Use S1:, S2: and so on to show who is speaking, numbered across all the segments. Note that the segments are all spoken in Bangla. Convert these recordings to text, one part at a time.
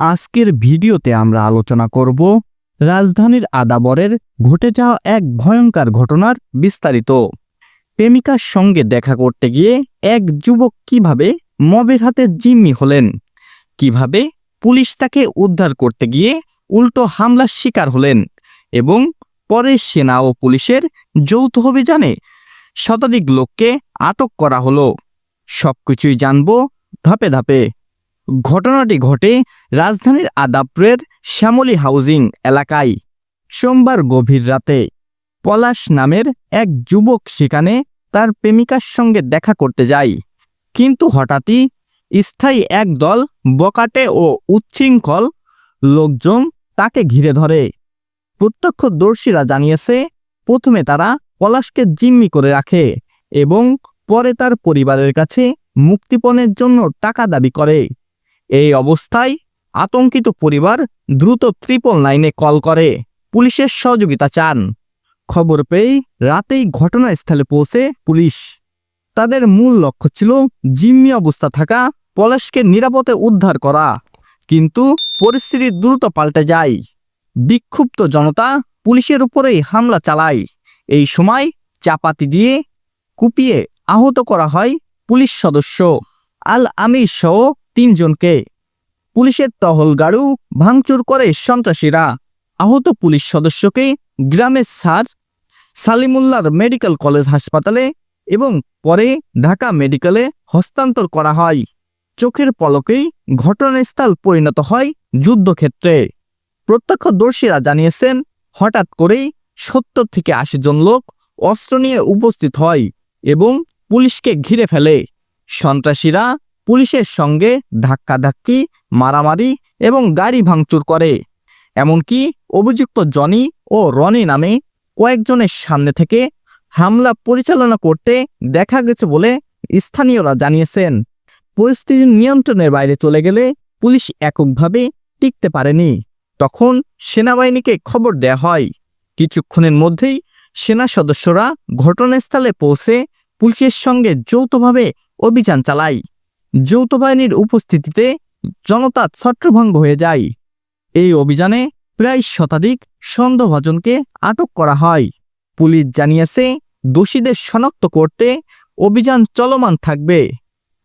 S1: আজকের ভিডিওতে আমরা আলোচনা করব রাজধানীর আদাবরের ঘটে যাওয়া এক ভয়ঙ্কর ঘটনার বিস্তারিত। প্রেমিকার সঙ্গে দেখা করতে গিয়ে এক যুবক কীভাবে মবের হাতে জিম্মি হলেন, কীভাবে পুলিশ তাকে উদ্ধার করতে গিয়ে উল্টো হামলার শিকার হলেন এবং পরে সেনা ও পুলিশের যৌথ অভিযানে শতাধিক লোককে আটক করা হলো। সবকিছুই জানব ধাপে ধাপে। ঘটনাটি ঘটে রাজধানীর আদাবরের শ্যামলী হাউজিং এলাকায়। সোমবার গভীর রাতে পলাশ নামের এক যুবক সেখানে তার প্রেমিকার সঙ্গে দেখা করতে যায়। কিন্তু হঠাৎই স্থায়ী এক দল বকাটে ও উচ্ছৃঙ্খল লোকজন তাকে ঘিরে ধরে। প্রত্যক্ষদর্শীরা জানিয়েছে, প্রথমে তারা পলাশকে জিম্মি করে রাখে এবং পরে তার পরিবারের কাছে মুক্তিপণের জন্য টাকা দাবি করে। এই অবস্থায় আতঙ্কিত পরিবার দ্রুত ত্রিপল নাইনে কল করে। পুলিশের সহযোগিতা চান। খবর পেয়ে রাতেই ঘটনাস্থলে পৌঁছে পুলিশ। তাদের মূল লক্ষ্য ছিল জিম্মি অবস্থা থাকা, পলাশকে নিরাপদে উদ্ধার করা। কিন্তু পরিস্থিতি দ্রুত পাল্টে যায়। বিক্ষুব্ধ জনতা পুলিশের উপরেই হামলা চালায়। এই সময় চাপাতি দিয়ে কুপিয়ে আহত করা হয় পুলিশ সদস্য। আল আমির সহ তিনজনকে। পুলিশের টহল গাড়ু, ভাঙচুর করে সন্ত্রাসীরা। আহত পুলিশ সদস্যকে গ্রামের স্যার সালিমুল্লার মেডিকেল কলেজ হাসপাতালে এবং পরে ঢাকা মেডিকেলে হস্তান্তর করা হয়। চোখের পলকেই ঘটনাস্থল পরিণত হয় যুদ্ধক্ষেত্রে। প্রত্যক্ষদর্শীরা জানিয়েছেন, হঠাৎ করেই সত্তর থেকে আশি জন লোক অস্ত্র নিয়ে উপস্থিত হয় এবং পুলিশকে ঘিরে ফেলে। সন্ত্রাসীরা পুলিশের সঙ্গে ধাক্কাধাক্কি, মারামারি এবং গাড়ি ভাঙচুর করে। এমনকি অভিযুক্ত জনি ও রনি নামে কয়েকজনের সামনে থেকে হামলা পরিচালনা করতে দেখা গেছে বলে স্থানীয়রা জানিয়েছেন। পরিস্থিতি নিয়ন্ত্রণের বাইরে চলে গেলে পুলিশ এককভাবে টিকতে পারেনি। তখন সেনাবাহিনীকে খবর দেয়া হয়। কিছুক্ষণের মধ্যেই সেনা সদস্যরা ঘটনাস্থলে পৌঁছে পুলিশের সঙ্গে যৌথভাবে অভিযান চালায়। যৌথ বাহিনীর উপস্থিতিতে জনতা ছত্রভঙ্গ হয়ে যায়। এই অভিযানে প্রায় শতাধিক সন্দেহভাজনকে আটক করা হয়। পুলিশ জানিয়েছে, দোষীদের শনাক্ত করতে অভিযান চলমান থাকবে।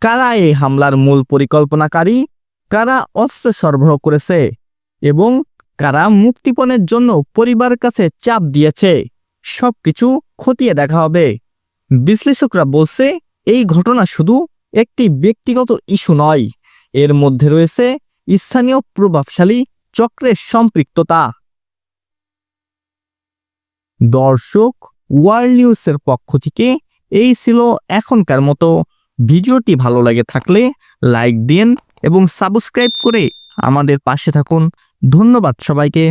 S1: কারা এই হামলার মূল পরিকল্পনাকারী? কারা অস্ত্র সরবরাহ করেছে? এবং কারা মুক্তিপণের জন্য পরিবারের কাছে চাপ দিয়েছে? সবকিছু খতিয়ে দেখা হবে। বিশ্লেষকরা বলছে, এই ঘটনা শুধু একটি ব্যক্তিগত ইস্যু নয়। এর মধ্যে রয়েছে স্থানীয় প্রভাবশালী চক্রের সম্পৃক্ততা। দর্শক, ওয়ার্ল্ড নিউজের পক্ষ থেকে এই ছিল এখনকার মতো। ভিডিওটি ভালো লাগে থাকলে লাইক দিন এবং সাবস্ক্রাইব করে আমাদের পাশে থাকুন। ধন্যবাদ সবাইকে।